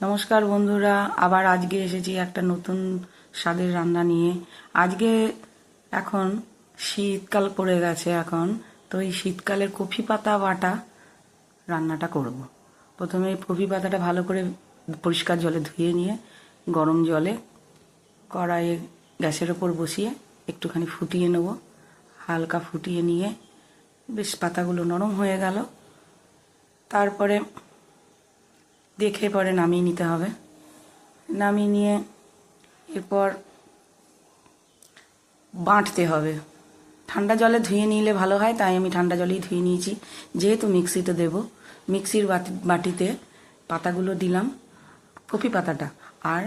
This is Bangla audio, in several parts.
নমস্কার বন্ধুরা, আবার আজকে এসেছি একটা নতুন স্বাদের রান্না নিয়ে। আজকে এখন শীতকাল পড়ে গেছে এখন, তো এই শীতকালের কফি পাতা বাটা রান্নাটা করব। প্রথমে কফি পাতাটা ভালো করে পরিষ্কার জলে ধুয়ে নিয়ে, গরম জলে কড়াইয়ে গ্যাসের ওপর বসিয়ে একটুখানি ফুটিয়ে নেব। হালকা ফুটিয়ে নিয়ে বেশ পাতাগুলো নরম হয়ে গেল। তারপরে দেখে পরে নামিয়ে নিতে হবে। নামিয়ে নিয়ে এরপর বাঁটতে হবে। ঠান্ডা জলে ধুয়ে নিলে ভালো হয়, তাই আমি ঠান্ডা জলেই ধুয়ে নিয়েছি। যেহেতু মিক্সিতে দেব, মিক্সির বাটি বাটিতে পাতাগুলো দিলাম, কপি পাতাটা। আর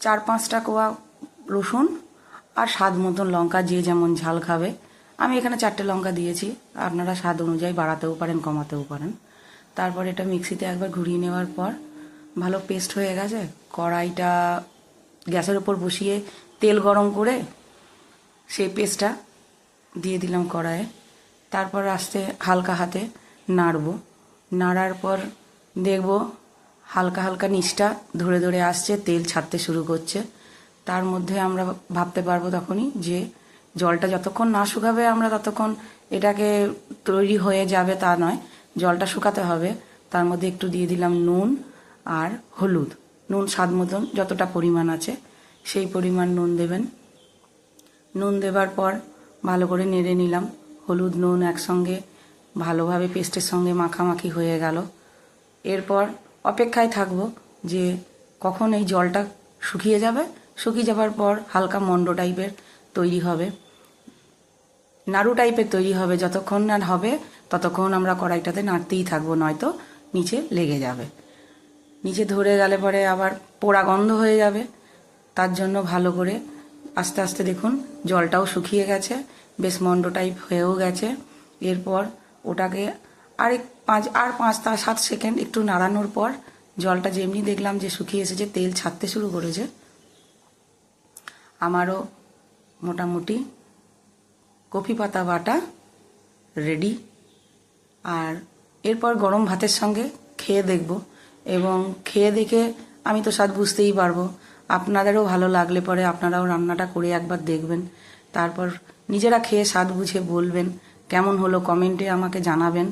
চার পাঁচটা কোয়া রসুন আর স্বাদ মতন লঙ্কা, যে যেমন ঝাল খাবে। আমি এখানে চারটে লঙ্কা দিয়েছি, আপনারা স্বাদ অনুযায়ী বাড়াতেও পারেন, কমাতেও পারেন। তারপর এটা মিক্সিতে একবার ঘুরিয়ে নেওয়ার পর ভালো পেস্ট হয়ে গেছে, কড়াইটা গ্যাসের ওপর বসিয়ে তেল গরম করে সেই পেস্টটা দিয়ে দিলাম কড়াইয়ে। তারপর আস্তে হালকা হাতে নাড়ব। নাড়ার পর দেখব হালকা হালকা নিচটা ধরে ধরে আসছে, তেল ছাড়তে শুরু করছে। তার মধ্যে আমরা ভাবতে পারব তখনই যে জলটা যতক্ষণ না শুকাবে আমরা ততক্ষণ এটাকে তৈরি হয়ে যাবে তা নয়, জলটা শুকাতে হবে। তার মধ্যে একটু দিয়ে দিলাম নুন আর হলুদ। নুন, স্বাদ মতন যতটা পরিমাণ আছে, সেই পরিমাণ নুন দেবেন। নুন দেবার পর ভালো করে নেড়ে নিলাম। হলুদ, নুন একসঙ্গে ভালোভাবে পেস্টের সঙ্গে মাখামাখি হয়ে গেল। এরপর অপেক্ষায় থাকব যে কখন এই জলটা শুকিয়ে যাবে। শুকিয়ে যাবার পর হালকা মন্ড টাইপের তৈরি হবে। নাড়ু টাইপের তৈরি হবে। যতক্ষণ না হবে, ততক্ষণ আমরা কড়াইটাতে নাড়তেই থাকব, নয়তো নিচে লেগে যাবে। নিচে ধরে গেলে পরে আবার পোড়া গন্ধ হয়ে যাবে। তার জন্য ভালো করে আস্তে আস্তে দেখুন, জলটাও শুকিয়ে গেছে, বেশ মন্ড টাইপ হয়েও গেছে। এরপর ওটাকে আরেক পাঁচ, আর পাঁচ তা সাত সেকেন্ড একটু নাড়ানোর পর জলটা যেমনি দেখলাম যে শুকিয়ে এসেছে, তেল ছাড়তে শুরু করেছে। আমারও মোটামুটি কফি পাতা বাটা রেডি আর এরপর গরম ভাতের সঙ্গে খেয়ে দেখব এবং খেয়ে দেখে আমি তো স্বাদ বুঝতেই পারব। আপনাদেরও ভালো লাগলে পরে আপনারাও রান্নাটা করে একবার দেখবেন। তারপর নিজেরা খেয়ে স্বাদ বুঝে বলবেন, কেমন হলো কমেন্টে আমাকে জানাবেন।